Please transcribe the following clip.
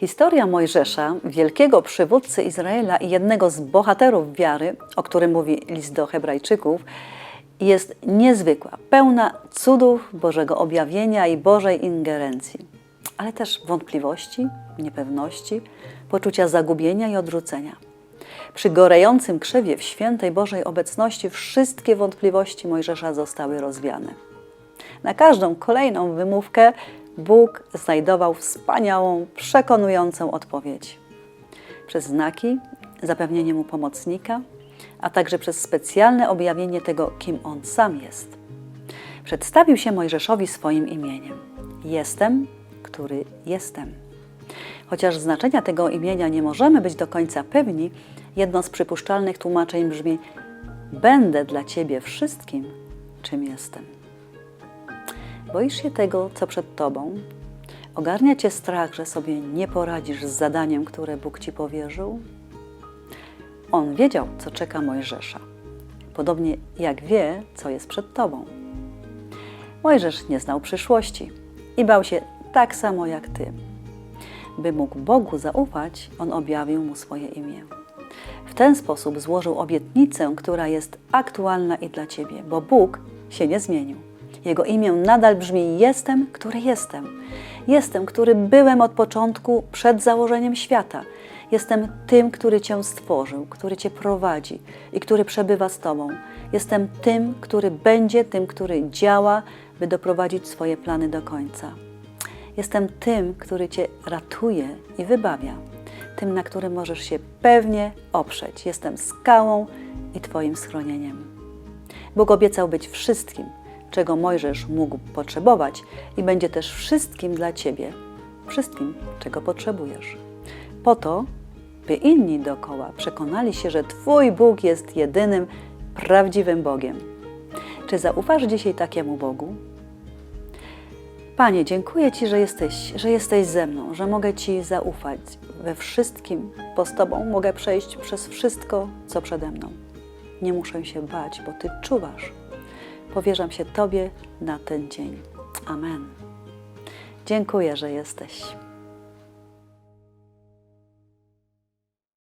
Historia Mojżesza, wielkiego przywódcy Izraela i jednego z bohaterów wiary, o którym mówi list do Hebrajczyków, jest niezwykła, pełna cudów Bożego objawienia i Bożej ingerencji, ale też wątpliwości, niepewności, poczucia zagubienia i odrzucenia. Przy gorejącym krzewie w świętej Bożej obecności wszystkie wątpliwości Mojżesza zostały rozwiane. Na każdą kolejną wymówkę Bóg znajdował wspaniałą, przekonującą odpowiedź. Przez znaki, zapewnienie mu pomocnika, a także przez specjalne objawienie tego, kim on sam jest. Przedstawił się Mojżeszowi swoim imieniem: Jestem, który jestem. Chociaż znaczenia tego imienia nie możemy być do końca pewni, jedno z przypuszczalnych tłumaczeń brzmi: Będę dla ciebie wszystkim, czym jestem. Boisz się tego, co przed tobą? Ogarnia cię strach, że sobie nie poradzisz z zadaniem, które Bóg ci powierzył? On wiedział, co czeka Mojżesza, podobnie jak wie, co jest przed tobą. Mojżesz nie znał przyszłości i bał się tak samo jak ty. By mógł Bogu zaufać, on objawił mu swoje imię. W ten sposób złożył obietnicę, która jest aktualna i dla ciebie, bo Bóg się nie zmienił. Jego imię nadal brzmi: Jestem, który jestem. Jestem, który byłem od początku, przed założeniem świata. Jestem tym, który Cię stworzył, który Cię prowadzi i który przebywa z Tobą. Jestem tym, który będzie tym, który działa, by doprowadzić swoje plany do końca. Jestem tym, który Cię ratuje i wybawia, tym, na którym możesz się pewnie oprzeć. Jestem skałą i Twoim schronieniem. Bóg obiecał być wszystkim, czego Mojżesz mógł potrzebować i będzie też wszystkim dla Ciebie, wszystkim, czego potrzebujesz. Po to, by inni dookoła przekonali się, że Twój Bóg jest jedynym, prawdziwym Bogiem. Czy zaufasz dzisiaj takiemu Bogu? Panie, dziękuję Ci, że jesteś, że jesteś ze mną, że mogę Ci zaufać we wszystkim, bo z Tobą mogę przejść przez wszystko, co przede mną. Nie muszę się bać, bo Ty czuwasz. Powierzam się Tobie na ten dzień. Amen. Dziękuję, że jesteś.